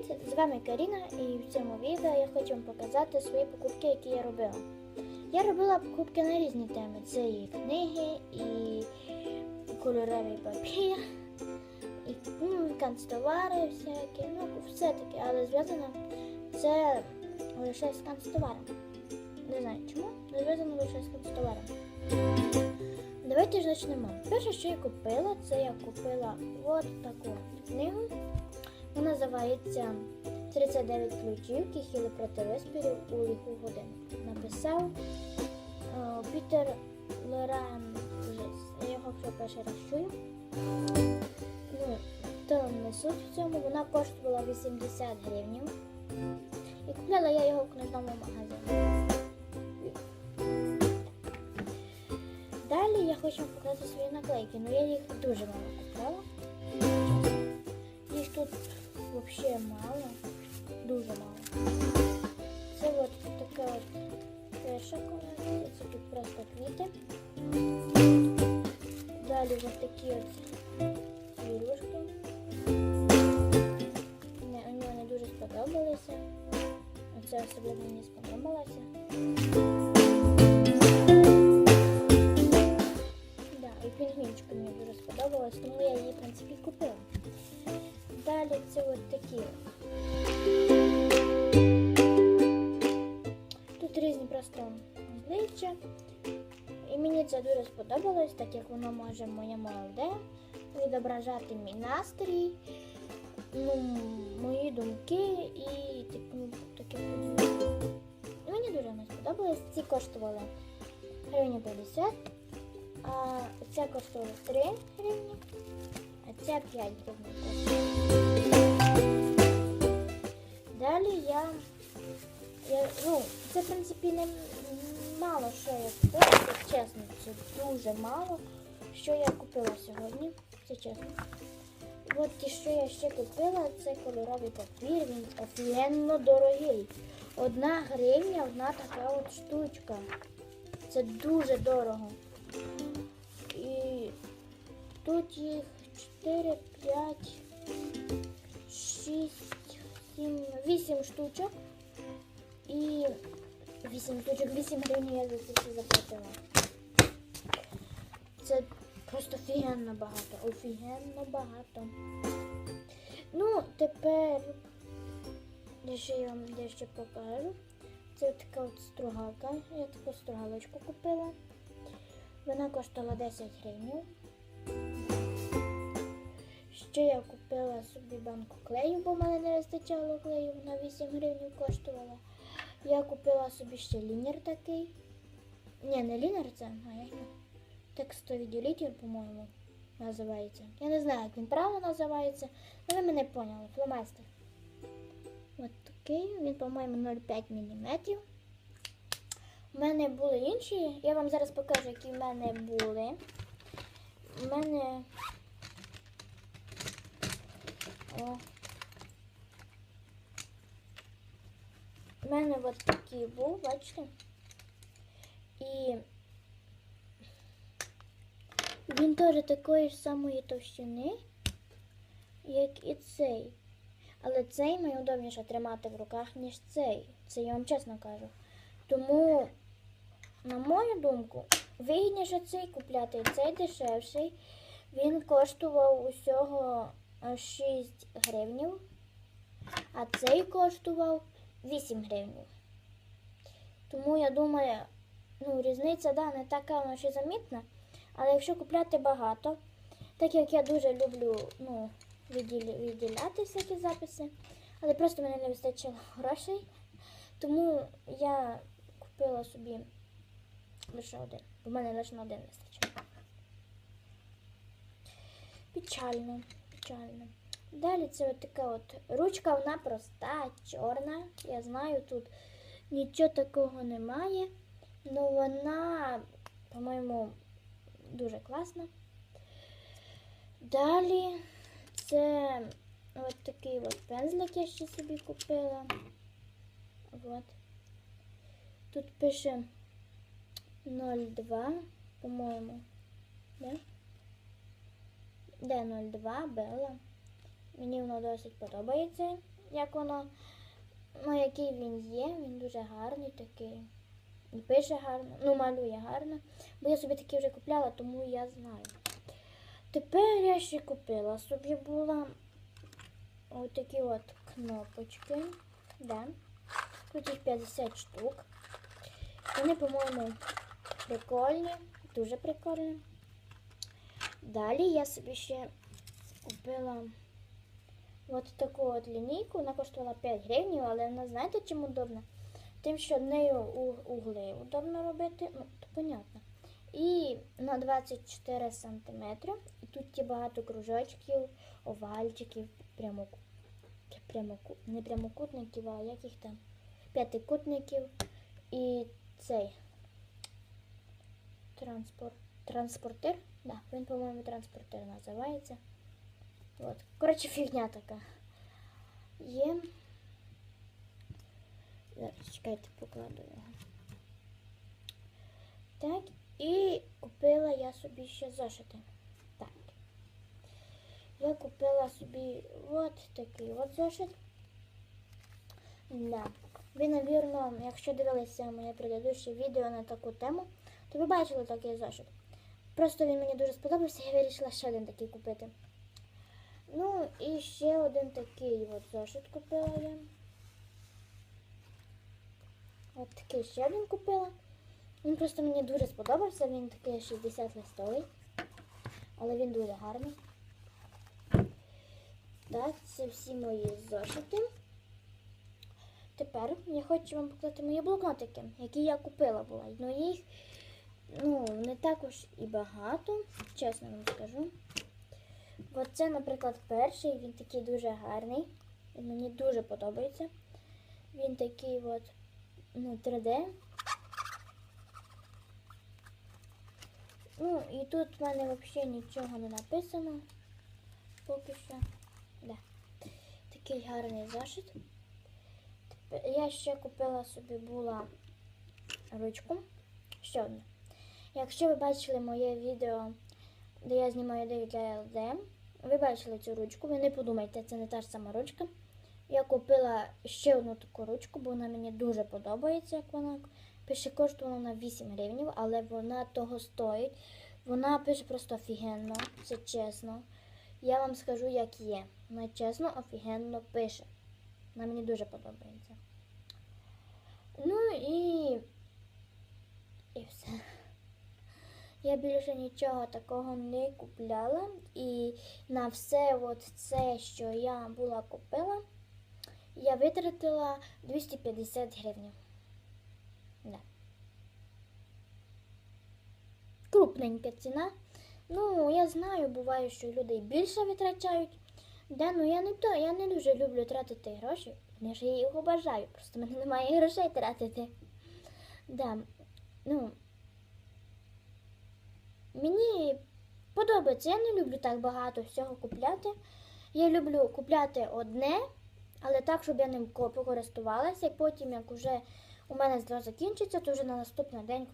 Привіт! З вами Каріна і в цьому відео я хочу вам показати свої покупки, які я робила. Я робила покупки на різні теми. Це і книги, і кольоровий папір, і ну, канцтовари всякі, ну все таке, але зв'язано це лише з канцтоваром. Не знаю чому, але зв'язано лише з канцтоваром. Давайте ж почнемо. Перше, що я купила, це я купила от таку книгу. Вона називається 39 ключів, які проти виспірів у ліху годину. Написав е, Пітер Лоран Жис. Я його вже перший раз чую. Ну, то не суть в цьому. Вона коштувала 80 гривень. І купляла я його в книжному магазині. Далі я хочу вам показати свої наклейки, але я їх дуже мало купляла. Тут взагалі мало, дуже мало. Це от така от перша колекція, це тут просто квіти. Далі ось такі от ігрушки. Мені вони дуже сподобалися. Оце особливо мені сподобалося. Да, і пінгвінчика мені дуже сподобалась, тому я її, в принципі, купила. Далі це от такі. Тут різні просто обличчя. І мені це дуже сподобалось, так як воно може моє молоде відображати мій настрій, ну, мої думки і таку, таке. Мені дуже не сподобалось. Ці коштували гривні 50, а ця коштувала 3 гривні, ця 5 гривень. Далі я, я ну, це в принципі не мало що я купила, чесно, це дуже мало, що я купила сьогодні, це чесно. От ті, що я ще купила, це кольоровий папір, він офігенно дорогий. Одна гривня, одна така от штучка. Це дуже дорого. І тут їх 4, 5, 6, 7, 8 штучок. І 8 штучок, 8 гривень я за це все заплатила. Це просто офігенно багато, офігенно багато. Ну, тепер дещо я вам дещо покажу. Це така от стругалка. Я таку стругалочку купила. Вона коштувала 10 гривень. Ще я купила собі банку клею, бо в мене не вистачало клею, вона 8 гривень коштувала. Я купила собі ще лінер такий. Ні, не лінер це, а як текстовий ділітір, по-моєму, називається. Я не знаю, як він правильно називається, але ви мене поняли. Фломастер. От такий, він, по-моєму, 0,5 мм. У мене були інші. Я вам зараз покажу, які в мене були. У мене. О. У мене от такий був, бачите? І він теж такої ж самої товщини, як і цей. Але цей найудобніше тримати в руках, ніж цей. Це я вам чесно кажу. Тому, на мою думку, вигідніше цей купляти. Цей дешевший. Він коштував усього 6 гривнів, а цей коштував 8 гривнів. Тому я думаю, ну, різниця да, не така вона ще замітна. Але якщо купляти багато, так як я дуже люблю ну, відділя, відділяти всякі записи, але просто мене не вистачило грошей, тому я купила собі лише один. У мене лише на один вистачило. Печально, печально. Далі це от така от ручка, вона проста, чорна. Я знаю, тут нічого такого немає. але вона, по-моєму, дуже класно. Далі це от такий от пензлик я ще собі купила. От. Тут пише 02, по-моєму. Да? Де 02 Белла. Мені воно досить подобається. як воно, ну, який він є. Він дуже гарний такий. І пише гарно, ну малює гарно. Бо я собі такі вже купляла, тому я знаю. Тепер я ще купила собі була отакі от кнопочки. Да. Тут їх 50 штук. Вони, по-моєму, прикольні, дуже прикольні. Далі я собі ще купила от таку от лінійку. Вона коштувала 5 гривень, але вона знаєте чим удобна? Тим, що нею угли удобно робити, ну, то понятно. І на 24 сантиметри. І тут є багато кружочків, овальчиків, прямоку... прямоку... не прямокутників, а яких там п'ятикутників. І цей транспорт... транспортир. Да, він, по-моєму, транспортир називається. От. Коротше, фігня така. Є. Зараз чекайте, покладу його. Так, і купила я собі ще зошити. Так. Я купила собі от такий от зошит. Да. Ви, навірно, якщо дивилися моє предыдущее відео на таку тему, то ви бачили такий зошит. Просто він мені дуже сподобався, я вирішила ще один такий купити. Ну, і ще один такий от зошит купила я. От такий ще один купила. Він просто мені дуже сподобався, він такий 60 листовий, але він дуже гарний. Так, це всі мої зошити. Тепер я хочу вам показати мої блокнотики, які я купила була. Ну їх ну, не також і багато, чесно вам скажу. Оце, наприклад, перший, він такий дуже гарний. Він мені дуже подобається. Він такий от, ну, 3D. Ну, і тут в мене взагалі нічого не написано. Поки що. Да. Такий гарний. Тепер Я ще купила собі була ручку. Ще одну. Якщо ви бачили моє відео, де я знімаю ідею для ви бачили цю ручку, ви не подумайте, це не та ж сама ручка. Я купила ще одну таку ручку, бо вона мені дуже подобається, як вона пише, коштує вона 8 гривень, але вона того стоїть. Вона пише просто офігенно, це чесно. Я вам скажу, як є. Вона чесно, офігенно пише. Вона мені дуже подобається. Ну і. І все. Я більше нічого такого не купляла. І на все от це, що я була купила, я витратила 250 гривень. Да. Крупненька ціна. Ну, я знаю, буває, що люди більше витрачають. Да, ну я не то, я не дуже люблю тратити гроші. Не ж я їх бажаю, просто в мене немає грошей тратити. Да, ну, мені подобається, я не люблю так багато всього купляти. Я люблю купляти одне, але так, щоб я ним ко- покористувалася, і потім, як вже у мене закінчиться, то вже на наступний день